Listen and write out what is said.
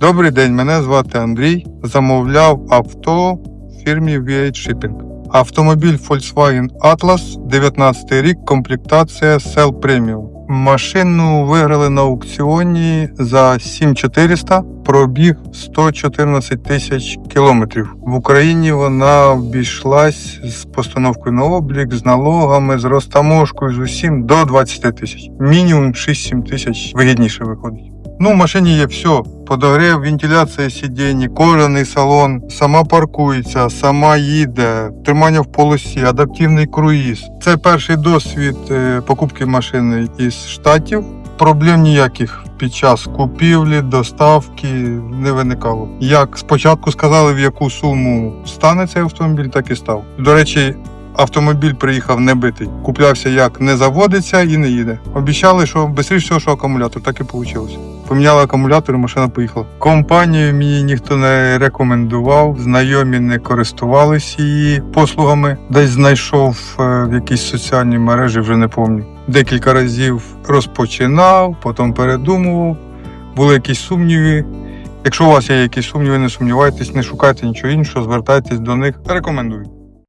Добрий день, мене звати Андрій. Замовляв авто в фірмі V8 Shipping. Автомобіль Volkswagen Atlas, 19 рік, комплектація Cell Premium. Машину виграли на аукціоні за 7400, пробіг 114 тисяч кілометрів. В Україні вона обійшлась з постановкою на облік, з налогами, з розтаможкою, з усім до 20 тисяч. Мінімум 6-7 тисяч вигідніше виходить. Ну, в машині є все. Подогрів, вентиляція сидінь, кожаний салон, сама паркується, сама їде, тримання в полосі, адаптивний круїз. Це перший досвід е, покупки машини із штатів. Проблем ніяких під час купівлі, доставки не виникало. Як спочатку сказали, в яку суму стане цей автомобіль, так і став. До речі, автомобіль приїхав не битий. Куплявся як не заводиться і не їде. Обіцяли, що швидше всього, що акумулятор, так і вийшло. Поміняли акумулятор, і машина поїхала. Компанію мені ніхто не рекомендував, знайомі не користувалися її послугами. Десь знайшов е, в якійсь соціальній мережі, вже не пам'ятаю. Декілька разів розпочинав, потім передумував. Були якісь сумніви. Якщо у вас є якісь сумніви, не сумнівайтесь, не шукайте нічого іншого, звертайтесь до них. Рекомендую.